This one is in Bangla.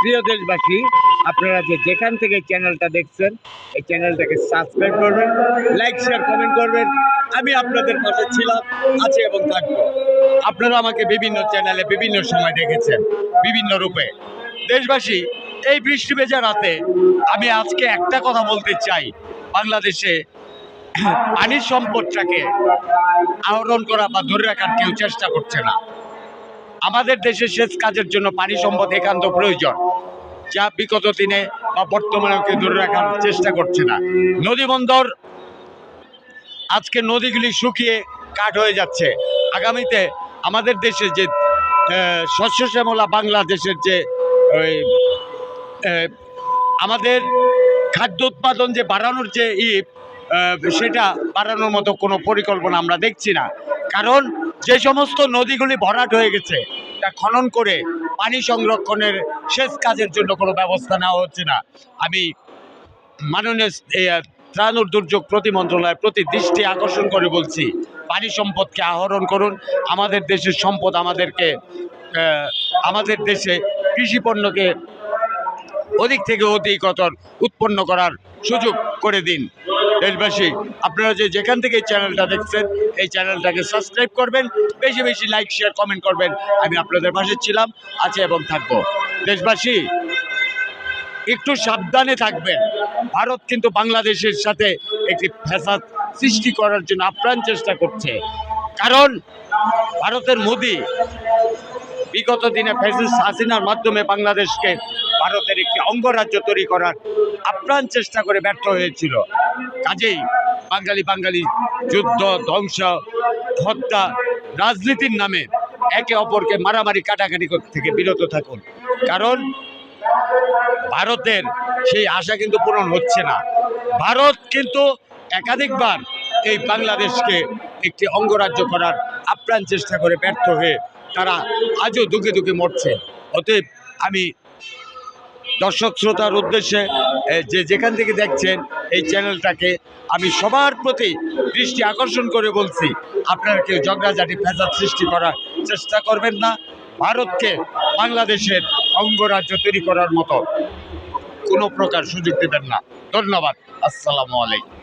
প্রিয় দেশবাসী, আপনারা যে যেখান থেকে চ্যানেলটা দেখছেন, এই চ্যানেলটাকে সাবস্ক্রাইব করবেন লাইক শেয়ার কমেন্ট করবেন। আমি আপনাদের পাশে ছিলাম, আছে এবং থাকব। আপনারা আমাকে বিভিন্ন চ্যানেলে বিভিন্ন সময় দেখেছেন, বিভিন্ন রূপে। দেশবাসী, এই বৃষ্টি ভেজা রাতে আমি আজকে একটা কথা বলতে চাই। বাংলাদেশে পানির সম্পদটাকে আহরণ করা বা ধরে রাখার কেউ চেষ্টা করছে না। আমাদের দেশে সেচ কাজের জন্য পানি সম্পদ একান্ত প্রয়োজন, যা বিগত দিনে বা বর্তমানে কেউ ধরে রাখার চেষ্টা করছে না। নদী বন্দর আজকে নদীগুলি শুকিয়ে কাঠ হয়ে যাচ্ছে। আগামীতে আমাদের দেশে যে শস্য শ্যামলা বাংলাদেশের যে, ওই আমাদের খাদ্য উৎপাদন যে বাড়ানোর যে ই সেটা বাড়ানোর মতো কোনো পরিকল্পনা আমরা দেখছি না। কারণ যে সমস্ত নদীগুলি ভরাট হয়ে গেছে তা খনন করে পানি সংরক্ষণের সেচ কাজের জন্য কোনো ব্যবস্থা নেওয়া হচ্ছে না। আমি মাননীয় ত্রাণ ও দুর্যোগ প্রতি মন্ত্রণালয়ের প্রতি দৃষ্টি আকর্ষণ করে বলছি, পানি সম্পদকে আহরণ করুন। আমাদের দেশের সম্পদ আমাদেরকে আমাদের দেশে কৃষি পণ্যকে অধিক থেকে অধিকতর উৎপন্ন করার সুযোগ করে দিন। দেশবাসী, আপনারা যে যেখান থেকে এই চ্যানেলটা দেখছেন, এই চ্যানেলটাকে সাবস্ক্রাইব করবেন, বেশি বেশি লাইক শেয়ার কমেন্ট করবেন। আমি আপনাদের পাশে ছিলাম, আছে এবং থাকব। দেশবাসী, একটু সাবধানে থাকবেন। ভারত কিন্তু বাংলাদেশের সাথে একটি ফ্যাসাদ সৃষ্টি করার জন্য আপ্রাণ চেষ্টা করছে। কারণ, ভারতের মোদি বিগত দিনে ফ্যাসিস্ট হাসিনার মাধ্যমে বাংলাদেশকে ভারতের একটি অঙ্গরাজ্য তৈরি করার আপ্রাণ চেষ্টা করে ব্যর্থ হয়েছিল। কাজেই বাঙালি বাঙালি যুদ্ধ, ধ্বংস, হত্যা, রাজনীতির নামে একে অপরকে মারামারি কাটাকাটি থেকে বিরত থাকুন। কারণ ভারতের সেই আশা কিন্তু পূরণ হচ্ছে না। ভারত কিন্তু একাধিকবার এই বাংলাদেশকে একটি অঙ্গরাজ্য করার আপ্রাণ চেষ্টা করে ব্যর্থ হয়ে তারা আজও দুঃখে দুঃখে মরছে। অতএব আমি দর্শক শ্রোতার উদ্দেশ্যে যে যেখান থেকে দেখছেন এই চ্যানেলটাকে আমি সবার প্রতি দৃষ্টি আকর্ষণ করে বলছি, আপনারা কেউ ঝগড়াঝাটি ফেজাদ সৃষ্টি করার চেষ্টা করবেন না, ভারতকে বাংলাদেশের অঙ্গরাজ্য তৈরি করার মতো কোনো প্রকার সুযোগ দেবেন না। ধন্যবাদ। আসসালামু আলাইকুম।